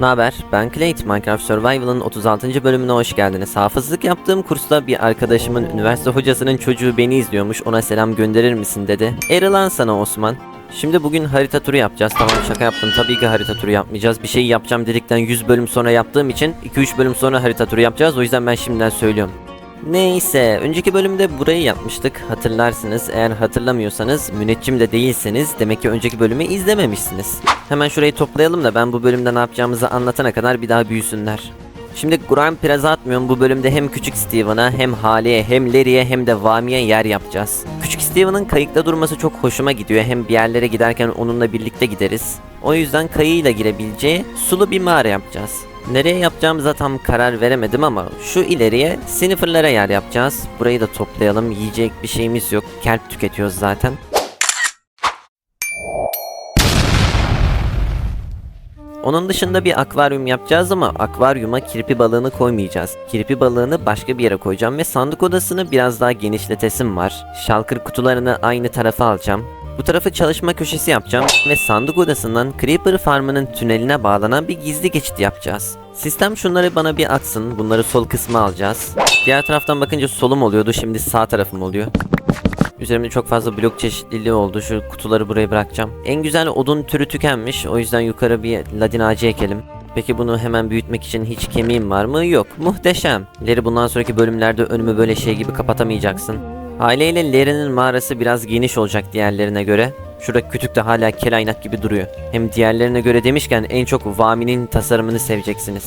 Naber? Ben Clayt. Minecraft Survival'ın 36. bölümüne hoş geldiniz. Hafızlık yaptığım kursta bir arkadaşımın üniversite hocasının çocuğu beni izliyormuş. Ona selam gönderir misin dedi. Eri lan sana Osman. Şimdi bugün harita turu yapacağız. Tamam şaka yaptım. Tabii ki harita turu yapmayacağız. Bir şey yapacağım dedikten 100 bölüm sonra yaptığım için 2-3 bölüm sonra harita turu yapacağız. O yüzden ben şimdiden söylüyorum. Neyse, önceki bölümde burayı yapmıştık. Hatırlarsınız. Eğer hatırlamıyorsanız, müneccim de değilseniz demek ki önceki bölümü izlememişsiniz. Hemen şurayı toplayalım da ben bu bölümde ne yapacağımızı anlatana kadar bir daha büyüsünler. Şimdi Grand Plaza atmıyorum. Bu bölümde hem Küçük Steven'a hem Hale'ye hem Larry'e hem de Vami'ye yer yapacağız. Küçük Steven'ın kayıkta durması çok hoşuma gidiyor. Hem bir yerlere giderken onunla birlikte gideriz. O yüzden kayığıyla girebileceği sulu bir mağara yapacağız. Nereye yapacağımıza tam karar veremedim ama şu ileriye sniffer'lara yer yapacağız. Burayı da toplayalım. Yiyecek bir şeyimiz yok. Kelp tüketiyoruz zaten. Onun dışında bir akvaryum yapacağız ama akvaryuma kirpi balığını koymayacağız. Kirpi balığını başka bir yere koyacağım ve sandık odasını biraz daha genişletesim var. Shulker kutularını aynı tarafa alacağım. Bu tarafı çalışma köşesi yapacağım ve sandık odasından Creeper Farm'ının tüneline bağlanan bir gizli geçit yapacağız. Sistem şunları bana bir atsın. Bunları sol kısma alacağız. Diğer taraftan bakınca solum oluyordu. Şimdi sağ tarafım oluyor. Üzerimde çok fazla blok çeşitliliği oldu. Şu kutuları buraya bırakacağım. En güzel odun türü tükenmiş. O yüzden yukarı bir ladin ağacı ekelim. Peki bunu hemen büyütmek için hiç kemiğim var mı? Yok. Muhteşem. Leri bundan sonraki bölümlerde önümü böyle şey gibi kapatamayacaksın. Aileyle Leri'nin mağarası biraz geniş olacak diğerlerine göre. Şurada kütük de hala kelaynak gibi duruyor. Hem diğerlerine göre demişken en çok Vami'nin tasarımını seveceksiniz.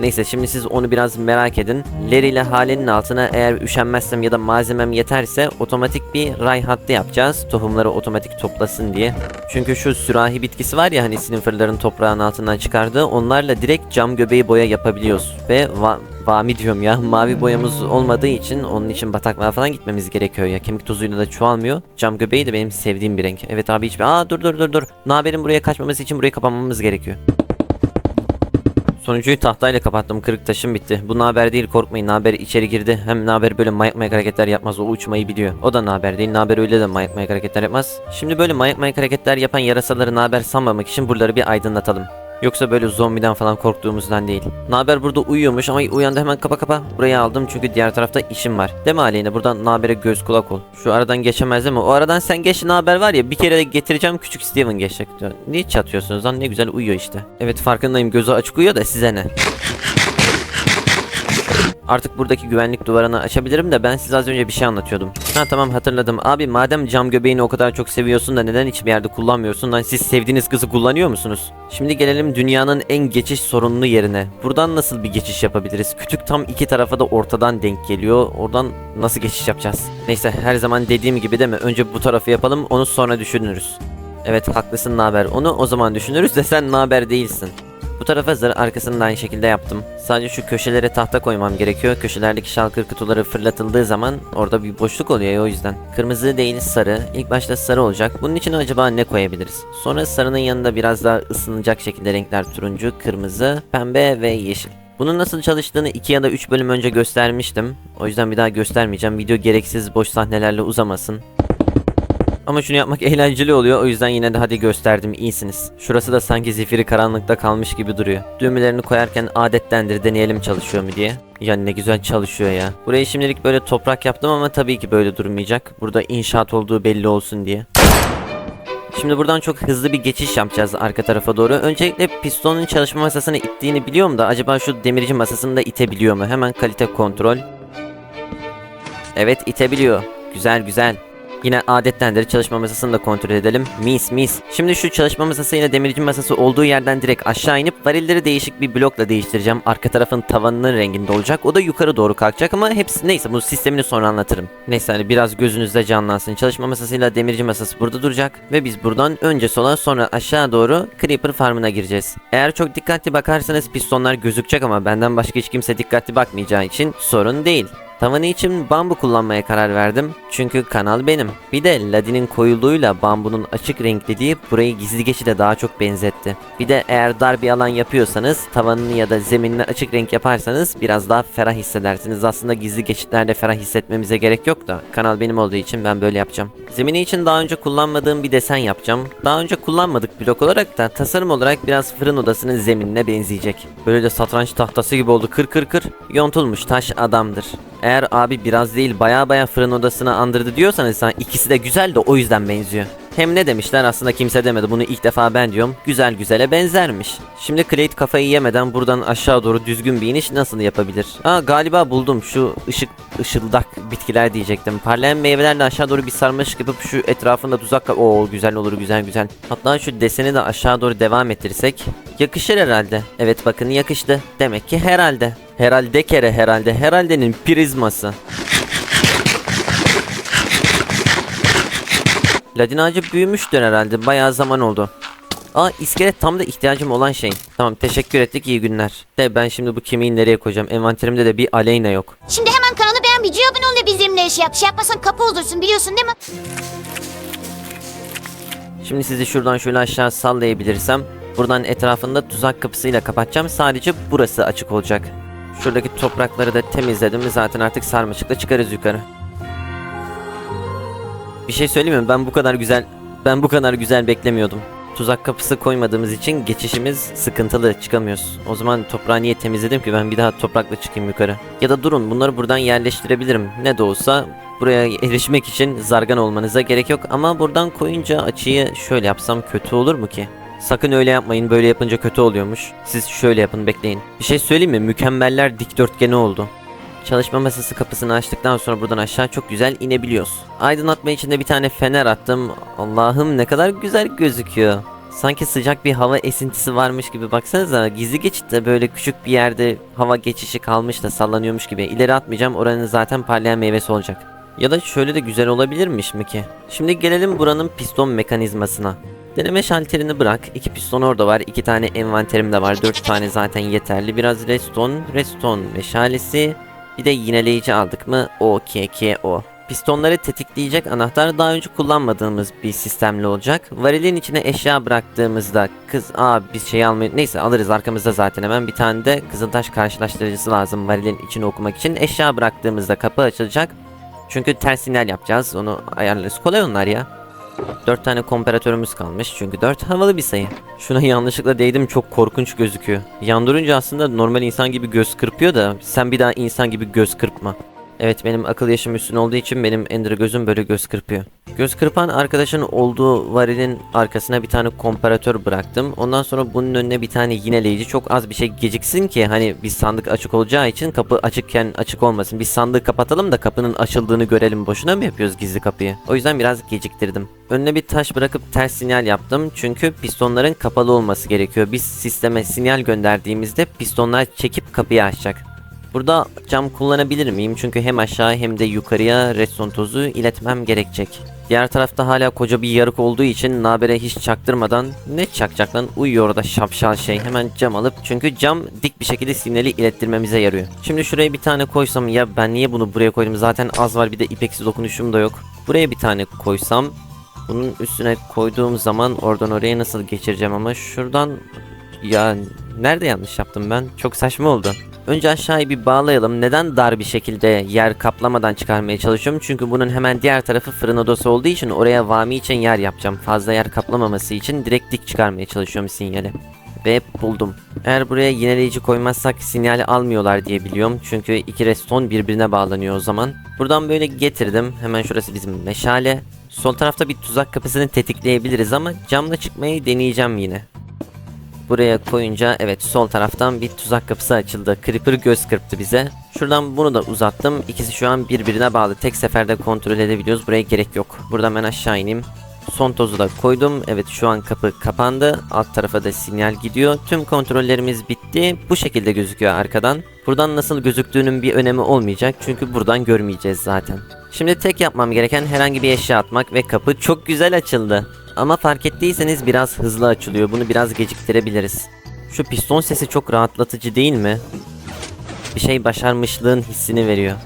Neyse şimdi siz onu biraz merak edin. Larry ile Hale'nin altına eğer üşenmezsem ya da malzemem yeterse otomatik bir ray hattı yapacağız. Tohumları otomatik toplasın diye. Çünkü şu sürahi bitkisi var ya hani Sniffer'ların toprağın altından çıkardığı onlarla direkt cam göbeği boya yapabiliyoruz. Ve va- Vami diyorum ya mavi boyamız olmadığı için onun için bataklığa falan gitmemiz gerekiyor ya. Kemik tozuyla da çoğalmıyor. Cam göbeği de benim sevdiğim bir renk. Evet abi hiçbir... Aa dur dur dur dur. Naber'in buraya kaçmaması için burayı kapamamız gerekiyor. Sonuncuyu tahtayla kapattım. Kırık taşım bitti. Bu naber değil korkmayın. Naber içeri girdi. Hem naber böyle mayak mayak hareketler yapmaz. O uçmayı biliyor. O da naber değil. Naber öyle de mayak mayak hareketler yapmaz. Şimdi böyle mayak mayak hareketler yapan yarasaları naber sanmamak için buraları bir aydınlatalım. Yoksa böyle zombiden falan korktuğumuzdan değil. Naber burada uyuyormuş ama uyandı hemen kapa kapa. Buraya aldım çünkü diğer tarafta işim var. Deme aleyhine buradan Naber'e göz kulak ol. Şu aradan geçemez mi? O aradan sen geç Naber var ya bir kere de getireceğim küçük Steven geçecek. diyor. Niye çatıyorsunuz lan ne güzel uyuyor işte. Evet farkındayım gözü açık uyuyor da size ne? Artık buradaki güvenlik duvarını açabilirim de ben size az önce bir şey anlatıyordum. Ha tamam hatırladım. Abi madem cam göbeğini o kadar çok seviyorsun da neden hiçbir yerde kullanmıyorsun lan siz sevdiğiniz kızı kullanıyor musunuz? Şimdi gelelim dünyanın en geçiş sorunlu yerine. Buradan nasıl bir geçiş yapabiliriz? Kütük tam iki tarafa da ortadan denk geliyor. Oradan nasıl geçiş yapacağız? Neyse her zaman dediğim gibi değil mi? Önce bu tarafı yapalım onu sonra düşünürüz. Evet haklısın naber. Onu o zaman düşünürüz de sen naber değilsin. Bu tarafa zar arkasını da aynı şekilde yaptım. Sadece şu köşelere tahta koymam gerekiyor. Köşelerdeki şalkır kutuları fırlatıldığı zaman orada bir boşluk oluyor ya, o yüzden. Kırmızı değil sarı. İlk başta sarı olacak. Bunun için acaba ne koyabiliriz? Sonra sarının yanında biraz daha ısınacak şekilde renkler turuncu, kırmızı, pembe ve yeşil. Bunun nasıl çalıştığını 2 ya da 3 bölüm önce göstermiştim. O yüzden bir daha göstermeyeceğim. Video gereksiz boş sahnelerle uzamasın. Ama şunu yapmak eğlenceli oluyor o yüzden yine de hadi gösterdim iyisiniz. Şurası da sanki zifiri karanlıkta kalmış gibi duruyor. Düğmelerini koyarken adettendir deneyelim çalışıyor mu diye. Yani ne güzel çalışıyor ya. Burayı şimdilik böyle toprak yaptım ama tabii ki böyle durmayacak. Burada inşaat olduğu belli olsun diye. Şimdi buradan çok hızlı bir geçiş yapacağız arka tarafa doğru. Öncelikle pistonun çalışma masasını ittiğini biliyorum da acaba şu demirci masasını da itebiliyor mu? Hemen kalite kontrol. Evet itebiliyor. Güzel güzel. Yine adettendir çalışma masasını da kontrol edelim. Mis mis. Şimdi şu çalışma masası ile demirci masası olduğu yerden direkt aşağı inip varilleri değişik bir blokla değiştireceğim. Arka tarafın tavanının renginde olacak. O da yukarı doğru kalkacak ama hepsi neyse bu sistemini sonra anlatırım. Neyse hani biraz gözünüzde canlansın. Çalışma masasıyla demirci masası burada duracak ve biz buradan önce sola sonra aşağı doğru Creeper farmına gireceğiz. Eğer çok dikkatli bakarsanız pistonlar gözükecek ama benden başka hiç kimse dikkatli bakmayacağı için sorun değil. Tavanı için bambu kullanmaya karar verdim. Çünkü kanal benim. Bir de ladinin koyulduğuyla bambunun açık renkliliği burayı gizli geçide daha çok benzetti. Bir de eğer dar bir alan yapıyorsanız tavanını ya da zeminini açık renk yaparsanız biraz daha ferah hissedersiniz. Aslında gizli geçitlerde ferah hissetmemize gerek yok da kanal benim olduğu için ben böyle yapacağım. Zemini için daha önce kullanmadığım bir desen yapacağım. Daha önce kullanmadık blok olarak da tasarım olarak biraz fırın odasının zeminine benzeyecek. Böyle de satranç tahtası gibi oldu kır kır kır. Yontulmuş taş adamdır. Eğer abi biraz değil baya baya fırın odasını andırdı diyorsanız sen ikisi de güzel de o yüzden benziyor. Hem ne demişler aslında kimse demedi bunu ilk defa ben diyorum. Güzel güzele benzermiş. Şimdi Clayt kafayı yemeden buradan aşağı doğru düzgün bir iniş nasıl yapabilir? Aa galiba buldum şu ışık ışıldak bitkiler diyecektim. Parlayan meyvelerle aşağı doğru bir sarmaşık yapıp şu etrafında tuzak Oo güzel olur güzel güzel. Hatta şu deseni de aşağı doğru devam ettirsek yakışır herhalde. Evet bakın yakıştı. Demek ki herhalde. Herhalde kere herhalde herhaldenin prizması. Ladin ağacı büyümüştür herhalde. Bayağı zaman oldu. Aa iskelet tam da ihtiyacım olan şey. Tamam teşekkür ettik iyi günler. De ben şimdi bu kemiği nereye koyacağım? Envanterimde de bir aleyna yok. Şimdi hemen kanalı beğen video abone ol ve bizimle şey yap. Şey yapmasan kapı olursun biliyorsun değil mi? Şimdi sizi şuradan şöyle aşağı sallayabilirsem buradan etrafında tuzak kapısıyla kapatacağım. Sadece burası açık olacak. Şuradaki toprakları da temizledim mi zaten artık sarmaşıkla çıkarız yukarı. Bir şey söyleyeyim mi? Ben bu kadar güzel ben bu kadar güzel beklemiyordum. Tuzak kapısı koymadığımız için geçişimiz sıkıntılı çıkamıyoruz. O zaman toprağı niye temizledim ki ben bir daha toprakla çıkayım yukarı. Ya da durun bunları buradan yerleştirebilirim. Ne de olsa buraya erişmek için zargan olmanıza gerek yok. Ama buradan koyunca açıyı şöyle yapsam kötü olur mu ki? Sakın öyle yapmayın böyle yapınca kötü oluyormuş. Siz şöyle yapın bekleyin. Bir şey söyleyeyim mi? Mükemmeller dikdörtgeni oldu. Çalışma masası kapısını açtıktan sonra buradan aşağı çok güzel inebiliyoruz. Aydınlatma için de bir tane fener attım. Allah'ım ne kadar güzel gözüküyor. Sanki sıcak bir hava esintisi varmış gibi baksanıza gizli geçitte böyle küçük bir yerde hava geçişi kalmış da sallanıyormuş gibi. İleri atmayacağım oranın zaten parlayan meyvesi olacak. Ya da şöyle de güzel olabilirmiş mi ki? Şimdi gelelim buranın piston mekanizmasına. Deneme şalterini bırak. İki piston orada var. iki tane envanterim de var. Dört tane zaten yeterli. Biraz redstone, redstone meşalesi. Bir de yineleyici aldık mı? O, K, K, O. Pistonları tetikleyecek anahtar daha önce kullanmadığımız bir sistemli olacak. Varilin içine eşya bıraktığımızda kız aa biz şey almayı neyse alırız arkamızda zaten hemen bir tane de kızıltaş karşılaştırıcısı lazım varilin içini okumak için. Eşya bıraktığımızda kapı açılacak. Çünkü ters sinyal yapacağız onu ayarlarız kolay onlar ya. 4 tane komparatörümüz kalmış çünkü 4 havalı bir sayı. Şuna yanlışlıkla değdim çok korkunç gözüküyor. Yan durunca aslında normal insan gibi göz kırpıyor da sen bir daha insan gibi göz kırpma. Evet benim akıl yaşım üstün olduğu için benim ender gözüm böyle göz kırpıyor. Göz kırpan arkadaşın olduğu varilin arkasına bir tane komparatör bıraktım. Ondan sonra bunun önüne bir tane yineleyici çok az bir şey geciksin ki hani bir sandık açık olacağı için kapı açıkken açık olmasın. Biz sandığı kapatalım da kapının açıldığını görelim. Boşuna mı yapıyoruz gizli kapıyı? O yüzden biraz geciktirdim. Önüne bir taş bırakıp ters sinyal yaptım. Çünkü pistonların kapalı olması gerekiyor. Biz sisteme sinyal gönderdiğimizde pistonlar çekip kapıyı açacak. Burada cam kullanabilir miyim? Çünkü hem aşağı hem de yukarıya redstone tozu iletmem gerekecek. Diğer tarafta hala koca bir yarık olduğu için Naber'e hiç çaktırmadan ne çakacak lan uyuyor orada şapşal şey hemen cam alıp çünkü cam dik bir şekilde sinyali ilettirmemize yarıyor. Şimdi şuraya bir tane koysam ya ben niye bunu buraya koydum zaten az var bir de ipeksi dokunuşum da yok. Buraya bir tane koysam bunun üstüne koyduğum zaman oradan oraya nasıl geçireceğim ama şuradan ya nerede yanlış yaptım ben çok saçma oldu. Önce aşağıyı bir bağlayalım. Neden dar bir şekilde yer kaplamadan çıkarmaya çalışıyorum? Çünkü bunun hemen diğer tarafı fırın odası olduğu için oraya vami için yer yapacağım. Fazla yer kaplamaması için direkt dik çıkarmaya çalışıyorum sinyali. Ve buldum. Eğer buraya yineleyici koymazsak sinyali almıyorlar diye biliyorum. Çünkü iki reston birbirine bağlanıyor o zaman. Buradan böyle getirdim. Hemen şurası bizim meşale. Sol tarafta bir tuzak kapısını tetikleyebiliriz ama camla çıkmayı deneyeceğim yine. Buraya koyunca evet sol taraftan bir tuzak kapısı açıldı. Creeper göz kırptı bize. Şuradan bunu da uzattım. İkisi şu an birbirine bağlı. Tek seferde kontrol edebiliyoruz. Buraya gerek yok. Buradan ben aşağı ineyim. Son tozu da koydum. Evet şu an kapı kapandı. Alt tarafa da sinyal gidiyor. Tüm kontrollerimiz bitti. Bu şekilde gözüküyor arkadan. Buradan nasıl gözüktüğünün bir önemi olmayacak. Çünkü buradan görmeyeceğiz zaten. Şimdi tek yapmam gereken herhangi bir eşya atmak ve kapı çok güzel açıldı. Ama fark ettiyseniz biraz hızlı açılıyor. Bunu biraz geciktirebiliriz. Şu piston sesi çok rahatlatıcı değil mi? Bir şey başarmışlığın hissini veriyor.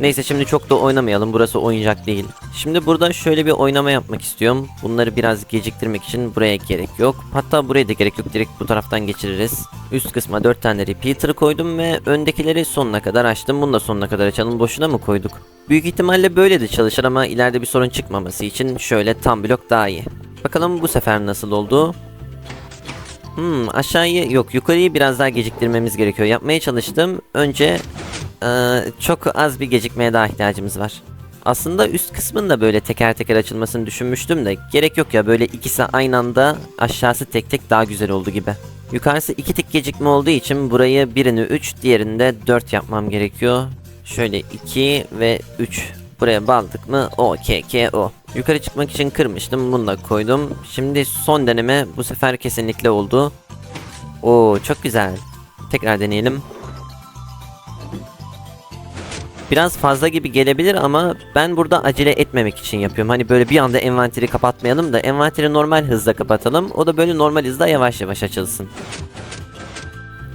Neyse şimdi çok da oynamayalım. Burası oyuncak değil. Şimdi burada şöyle bir oynama yapmak istiyorum. Bunları biraz geciktirmek için buraya gerek yok. Hatta buraya da gerek yok. Direkt bu taraftan geçiririz. Üst kısma 4 tane repeater koydum ve öndekileri sonuna kadar açtım. Bunu da sonuna kadar açalım. Boşuna mı koyduk? Büyük ihtimalle böyle de çalışır ama ileride bir sorun çıkmaması için şöyle tam blok daha iyi. Bakalım bu sefer nasıl oldu? Hmm, aşağıyı yok yukarıyı biraz daha geciktirmemiz gerekiyor. Yapmaya çalıştım. Önce eee, çok az bir gecikmeye daha ihtiyacımız var. Aslında üst kısmın da böyle teker teker açılmasını düşünmüştüm de gerek yok ya böyle ikisi aynı anda aşağısı tek tek daha güzel oldu gibi. Yukarısı iki tık gecikme olduğu için burayı birini 3 diğerini de 4 yapmam gerekiyor. Şöyle 2 ve 3 buraya bağladık mı o k k o. Yukarı çıkmak için kırmıştım bunu da koydum. Şimdi son deneme bu sefer kesinlikle oldu. Oo çok güzel. Tekrar deneyelim. Biraz fazla gibi gelebilir ama ben burada acele etmemek için yapıyorum. Hani böyle bir anda envanteri kapatmayalım da envanteri normal hızla kapatalım. O da böyle normal hızla yavaş yavaş açılsın.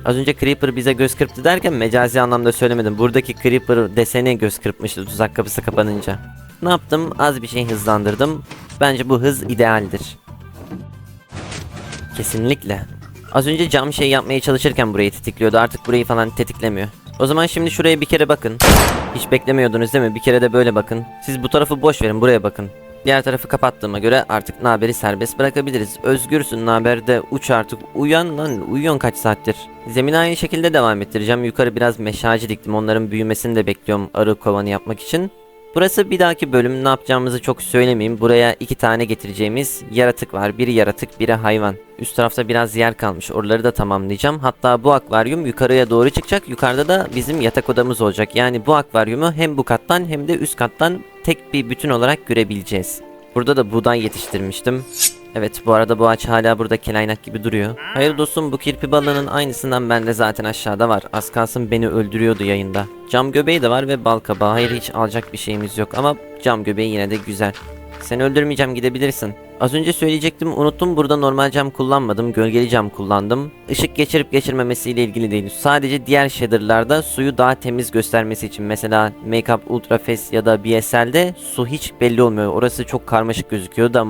Az önce Creeper bize göz kırptı derken mecazi anlamda söylemedim. Buradaki Creeper deseni göz kırpmıştı tuzak kapısı kapanınca. Ne yaptım? Az bir şey hızlandırdım. Bence bu hız idealdir. Kesinlikle. Az önce cam şey yapmaya çalışırken burayı tetikliyordu. Artık burayı falan tetiklemiyor. O zaman şimdi şuraya bir kere bakın. Hiç beklemiyordunuz değil mi? Bir kere de böyle bakın. Siz bu tarafı boş verin buraya bakın. Diğer tarafı kapattığıma göre artık Naber'i serbest bırakabiliriz. Özgürsün Naber'de uç artık. Uyan lan uyuyorsun kaç saattir. Zemini aynı şekilde devam ettireceğim. Yukarı biraz meşacı diktim. Onların büyümesini de bekliyorum arı kovanı yapmak için. Burası bir dahaki bölüm ne yapacağımızı çok söylemeyeyim. Buraya iki tane getireceğimiz yaratık var. Biri yaratık, biri hayvan. Üst tarafta biraz yer kalmış. Oraları da tamamlayacağım. Hatta bu akvaryum yukarıya doğru çıkacak. Yukarıda da bizim yatak odamız olacak. Yani bu akvaryumu hem bu kattan hem de üst kattan tek bir bütün olarak görebileceğiz. Burada da buğday yetiştirmiştim. Evet bu arada bu ağaç hala burada kelaynak gibi duruyor. Hayır dostum bu kirpi balığının aynısından bende zaten aşağıda var. Az kalsın beni öldürüyordu yayında. Cam göbeği de var ve bal kabağı. Hayır hiç alacak bir şeyimiz yok ama cam göbeği yine de güzel. Seni öldürmeyeceğim gidebilirsin. Az önce söyleyecektim unuttum burada normal cam kullanmadım gölgeli cam kullandım. Işık geçirip geçirmemesiyle ilgili değil. Sadece diğer shaderlarda suyu daha temiz göstermesi için mesela Makeup Ultra Fast ya da BSL'de su hiç belli olmuyor. Orası çok karmaşık gözüküyor da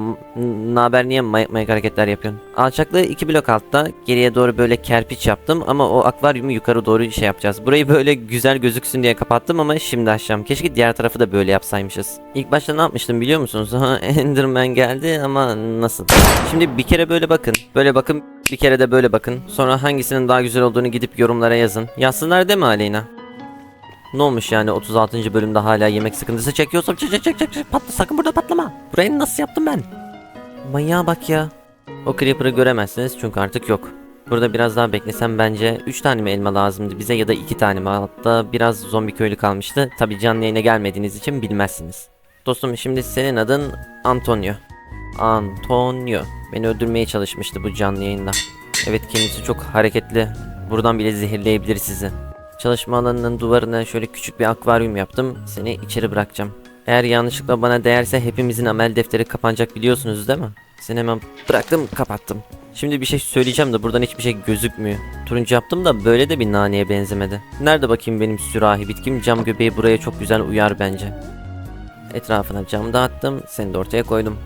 naber niye may- mayak hareketler yapıyorsun? Alçaklığı iki blok altta geriye doğru böyle kerpiç yaptım ama o akvaryumu yukarı doğru şey yapacağız. Burayı böyle güzel gözüksün diye kapattım ama şimdi açacağım. Keşke diğer tarafı da böyle yapsaymışız. İlk başta ne yapmıştım biliyor musunuz? Enderman geldi ama nasıl? Şimdi bir kere böyle bakın. Böyle bakın bir kere de böyle bakın. Sonra hangisinin daha güzel olduğunu gidip yorumlara yazın. Yazsınlar mi Aleyna? Ne olmuş yani 36. bölümde hala yemek sıkıntısı çekiyorsam çek çek çek çek çek patla sakın burada patlama. Burayı nasıl yaptım ben? Manyağa bak ya. O Creeper'ı göremezsiniz çünkü artık yok. Burada biraz daha beklesem bence 3 tane mi elma lazımdı bize ya da 2 tane mi? Hatta biraz zombi köylü kalmıştı. Tabi canlı yayına gelmediğiniz için bilmezsiniz. Dostum şimdi senin adın Antonio. Antonio. Beni öldürmeye çalışmıştı bu canlı yayında. Evet kendisi çok hareketli. Buradan bile zehirleyebilir sizi. Çalışma alanının duvarına şöyle küçük bir akvaryum yaptım. Seni içeri bırakacağım. Eğer yanlışlıkla bana değerse hepimizin amel defteri kapanacak biliyorsunuz değil mi? Seni hemen bıraktım kapattım. Şimdi bir şey söyleyeceğim de buradan hiçbir şey gözükmüyor. Turuncu yaptım da böyle de bir naneye benzemedi. Nerede bakayım benim sürahi bitkim? Cam göbeği buraya çok güzel uyar bence. Etrafına cam dağıttım. Seni de ortaya koydum.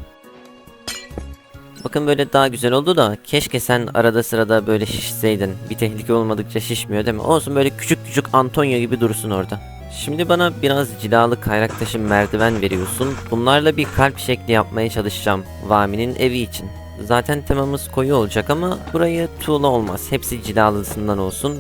Bakın böyle daha güzel oldu da keşke sen arada sırada böyle şişseydin. Bir tehlike olmadıkça şişmiyor değil mi? Olsun böyle küçük küçük Antonio gibi dursun orada. Şimdi bana biraz cilalı kayrak taşı merdiven veriyorsun. Bunlarla bir kalp şekli yapmaya çalışacağım. Vami'nin evi için. Zaten temamız koyu olacak ama burayı tuğla olmaz. Hepsi cilalısından olsun.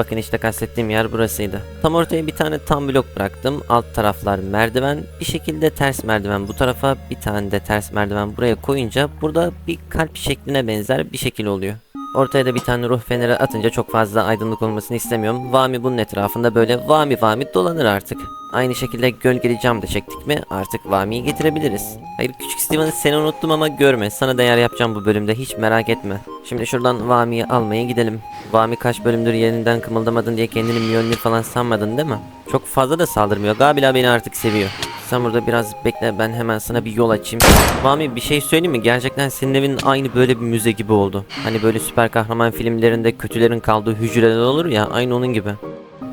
Bakın işte kastettiğim yer burasıydı. Tam ortaya bir tane tam blok bıraktım. Alt taraflar merdiven. Bir şekilde ters merdiven bu tarafa bir tane de ters merdiven buraya koyunca burada bir kalp şekline benzer bir şekil oluyor. Ortaya da bir tane ruh feneri atınca çok fazla aydınlık olmasını istemiyorum. Vami bunun etrafında böyle vami vami dolanır artık. Aynı şekilde gölgeli cam da çektik mi artık Vami'yi getirebiliriz. Hayır küçük Steven seni unuttum ama görme. Sana değer yapacağım bu bölümde hiç merak etme. Şimdi şuradan Vami'yi almaya gidelim. Vami kaç bölümdür yerinden kımıldamadın diye kendini Mjolnir falan sanmadın değil mi? Çok fazla da saldırmıyor. Gabila beni artık seviyor. Sen burada biraz bekle ben hemen sana bir yol açayım. Mami bir şey söyleyeyim mi? Gerçekten senin evin aynı böyle bir müze gibi oldu. Hani böyle süper kahraman filmlerinde kötülerin kaldığı hücreler olur ya aynı onun gibi.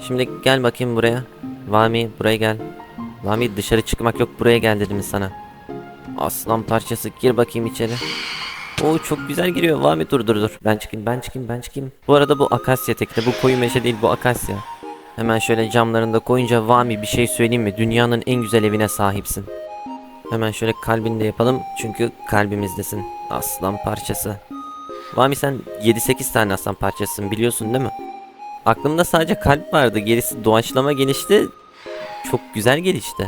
Şimdi gel bakayım buraya. Vami buraya gel. Vami dışarı çıkmak yok buraya gel dedim sana. Aslan parçası gir bakayım içeri. Oo çok güzel giriyor. Vami dur dur dur. Ben çıkayım ben çıkayım ben çıkayım. Bu arada bu akasya tekne. Bu koyu meşe değil bu akasya. Hemen şöyle camlarını da koyunca Vami bir şey söyleyeyim mi? Dünyanın en güzel evine sahipsin. Hemen şöyle kalbini de yapalım. Çünkü kalbimizdesin. Aslan parçası. Vami sen 7-8 tane aslan parçasısın biliyorsun değil mi? Aklımda sadece kalp vardı. Gerisi doğaçlama gelişti. Çok güzel gelişti.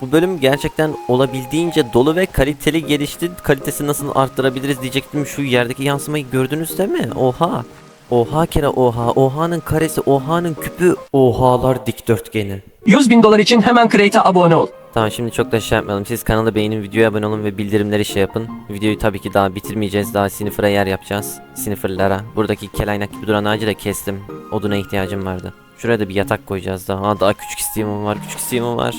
Bu bölüm gerçekten olabildiğince dolu ve kaliteli gelişti. Kalitesi nasıl arttırabiliriz diyecektim. Şu yerdeki yansımayı gördünüz değil mi? Oha. Oha kere oha. Oha'nın karesi, oha'nın küpü, ohalar dikdörtgeni. 100 bin dolar için hemen Crate'e abone ol. Tamam şimdi çok da şey yapmayalım. Siz kanalı beğenin, videoya abone olun ve bildirimleri şey yapın. Videoyu tabii ki daha bitirmeyeceğiz. Daha Sniffer'a yer yapacağız. Sniffer'lara. Buradaki kelaynak gibi duran ağacı da kestim. Oduna ihtiyacım vardı. Şuraya da bir yatak koyacağız daha. Aa, daha küçük Steam'im var. Küçük Steam'im var.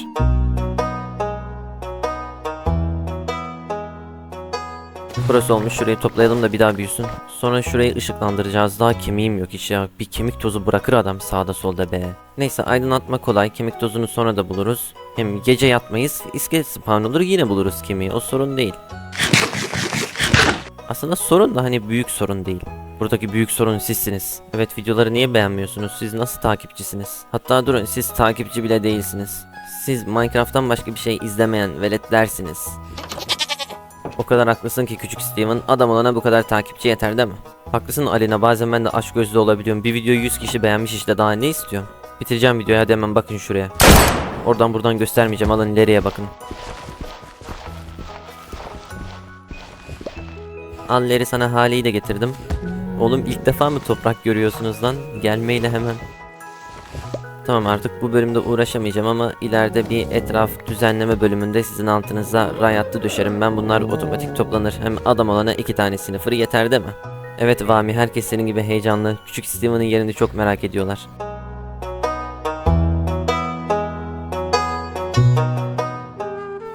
Burası olmuş. Şurayı toplayalım da bir daha büyüsün. Sonra şurayı ışıklandıracağız. Daha kemiğim yok hiç ya. Bir kemik tozu bırakır adam sağda solda be. Neyse aydınlatma kolay. Kemik tozunu sonra da buluruz. Hem gece yatmayız. iskelet spawn olur yine buluruz kemiği. O sorun değil. Aslında sorun da hani büyük sorun değil. Buradaki büyük sorun sizsiniz. Evet videoları niye beğenmiyorsunuz? Siz nasıl takipçisiniz? Hatta durun siz takipçi bile değilsiniz. Siz Minecraft'tan başka bir şey izlemeyen veletlersiniz. O kadar haklısın ki küçük Steven adam olana bu kadar takipçi yeter değil mi? Haklısın Alina bazen ben de aşk gözlü olabiliyorum. Bir videoyu 100 kişi beğenmiş işte daha ne istiyorum? Bitireceğim videoyu hadi hemen bakın şuraya. Oradan buradan göstermeyeceğim alın ileriye bakın. Al Leri sana haliyi de getirdim. Oğlum ilk defa mı toprak görüyorsunuz lan? Gelmeyle hemen. Tamam artık bu bölümde uğraşamayacağım ama ileride bir etraf düzenleme bölümünde sizin altınıza rayattı düşerim. Ben bunlar otomatik toplanır. Hem adam olana iki tane sınıfır yeter değil mi? Evet Vami herkes senin gibi heyecanlı. Küçük Steven'ın yerini çok merak ediyorlar.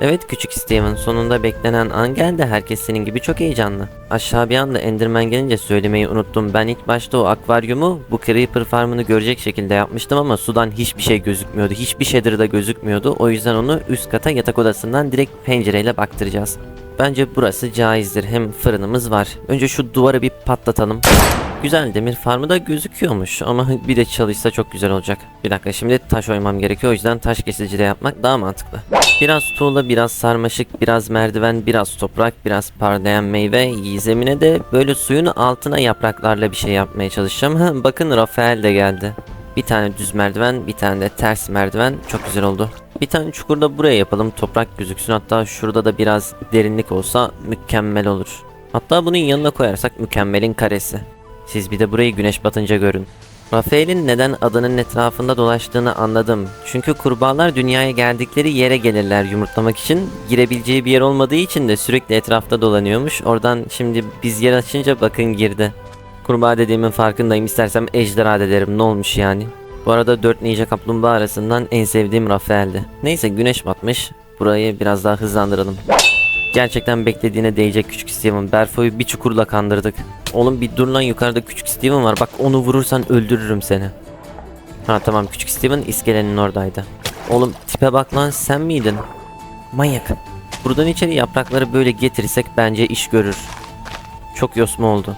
Evet küçük Steven sonunda beklenen an geldi. Herkes senin gibi çok heyecanlı. Aşağı bir anda Enderman gelince söylemeyi unuttum. Ben ilk başta o akvaryumu bu Creeper farmını görecek şekilde yapmıştım ama sudan hiçbir şey gözükmüyordu. Hiçbir shader da gözükmüyordu. O yüzden onu üst kata yatak odasından direkt pencereyle baktıracağız. Bence burası caizdir. Hem fırınımız var. Önce şu duvarı bir patlatalım. Güzel demir farmı da gözüküyormuş ama bir de çalışsa çok güzel olacak. Bir dakika şimdi taş oymam gerekiyor o yüzden taş kesici de yapmak daha mantıklı. Biraz tuğla, biraz sarmaşık, biraz merdiven, biraz toprak, biraz parlayan meyve. Zemine de böyle suyun altına yapraklarla bir şey yapmaya çalışacağım. Bakın Rafael de geldi. Bir tane düz merdiven, bir tane de ters merdiven. Çok güzel oldu. Bir tane çukur da buraya yapalım. Toprak gözüksün. Hatta şurada da biraz derinlik olsa mükemmel olur. Hatta bunun yanına koyarsak mükemmelin karesi. Siz bir de burayı güneş batınca görün. Rafael'in neden adının etrafında dolaştığını anladım. Çünkü kurbağalar dünyaya geldikleri yere gelirler yumurtlamak için. Girebileceği bir yer olmadığı için de sürekli etrafta dolanıyormuş. Oradan şimdi biz yer açınca bakın girdi. Kurbağa dediğimin farkındayım. İstersem ejderha de derim. Ne olmuş yani? Bu arada 4 ninja kaplumbağa arasından en sevdiğim Rafael'di. Neyse güneş batmış. Burayı biraz daha hızlandıralım. Gerçekten beklediğine değecek küçük Steven. Berfo'yu bir çukurla kandırdık. Oğlum bir dur lan yukarıda küçük Steven var. Bak onu vurursan öldürürüm seni. Ha tamam küçük Steven iskelenin oradaydı. Oğlum tipe bak lan sen miydin? Manyak. Buradan içeri yaprakları böyle getirirsek bence iş görür. Çok yosma oldu.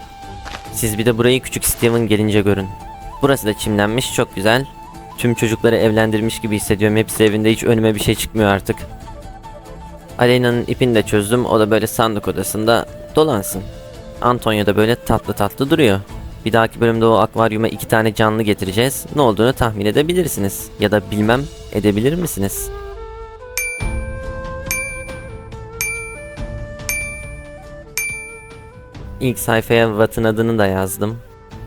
Siz bir de burayı küçük Steven gelince görün. Burası da çimlenmiş çok güzel. Tüm çocukları evlendirmiş gibi hissediyorum. Hepsi evinde hiç önüme bir şey çıkmıyor artık. Aleyna'nın ipini de çözdüm. O da böyle sandık odasında dolansın. Antonio da böyle tatlı tatlı duruyor. Bir dahaki bölümde o akvaryuma iki tane canlı getireceğiz. Ne olduğunu tahmin edebilirsiniz. Ya da bilmem edebilir misiniz? İlk sayfaya Watt'ın adını da yazdım.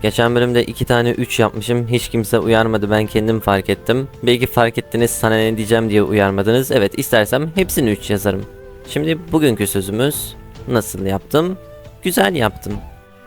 Geçen bölümde iki tane 3 yapmışım. Hiç kimse uyarmadı ben kendim fark ettim. Belki fark ettiniz sana ne diyeceğim diye uyarmadınız. Evet istersem hepsini 3 yazarım. Şimdi bugünkü sözümüz nasıl yaptım? Güzel yaptım.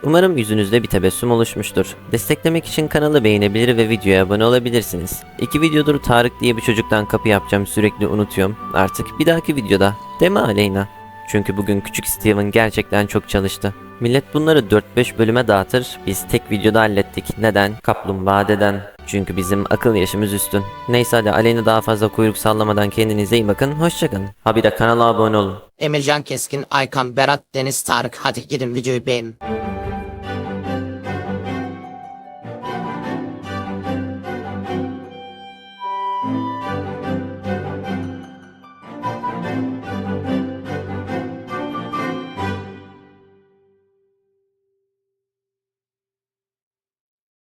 Umarım yüzünüzde bir tebessüm oluşmuştur. Desteklemek için kanalı beğenebilir ve videoya abone olabilirsiniz. İki videodur Tarık diye bir çocuktan kapı yapacağım sürekli unutuyorum. Artık bir dahaki videoda. Deme Aleyna. Çünkü bugün küçük Steven gerçekten çok çalıştı. Millet bunları 4-5 bölüme dağıtır. Biz tek videoda hallettik. Neden? Kaplumbağa deden. Çünkü bizim akıl yaşımız üstün. Neyse hadi Aleyna daha fazla kuyruk sallamadan kendinize iyi bakın. Hoşçakalın. Ha bir de kanala abone olun. Emircan Keskin, Aykan, Berat, Deniz, Tarık. Hadi gidin videoyu beğenin.